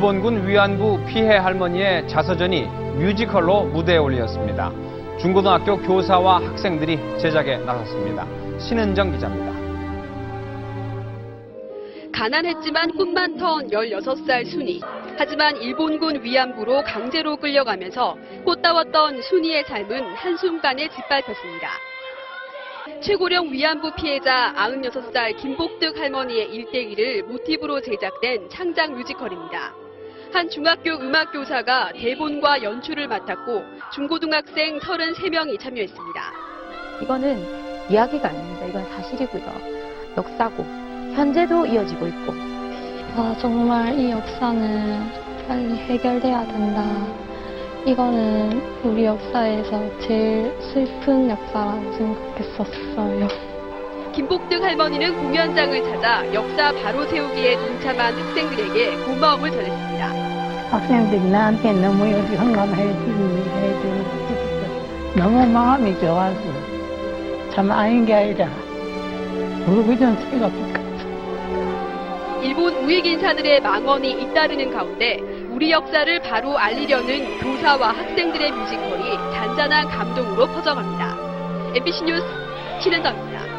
일본군 위안부 피해 할머니의 자서전이 뮤지컬로 무대에 올렸습니다. 중고등학교 교사와 학생들이 제작에 나섰습니다. 신은정 기자입니다. 가난했지만 꿈만 턴 16살 순이. 하지만 일본군 위안부로 강제로 끌려가면서 꽃다웠던 순이의 삶은 한순간에 짓밟혔습니다. 최고령 위안부 피해자 96살 김복득 할머니의 일대기를 모티브로 제작된 창작 뮤지컬입니다. 한 중학교 음악 교사가 대본과 연출을 맡았고 중고등학생 33명이 참여했습니다. 이거는 이야기가 아닙니다. 이건 사실이고요. 역사고 현재도 이어지고 있고 아, 정말 이 역사는 빨리 해결돼야 된다. 이거는 우리 역사에서 제일 슬픈 역사라고 생각했었어요. 김복득 할머니는 공연장을 찾아 역사 바로 세우기에 동참한 학생들에게 고마움을 전했습니다. 학생들이 나한테 너무 주는 해주는 너무 마음이 좋아서 참 아닌 게 아니라 좀 새가 붙었어. 일본 우익 인사들의 망언이 잇따르는 가운데 우리 역사를 바로 알리려는 교사와 학생들의 뮤지컬이 잔잔한 감동으로 퍼져갑니다. MBC 뉴스 신은정입니다.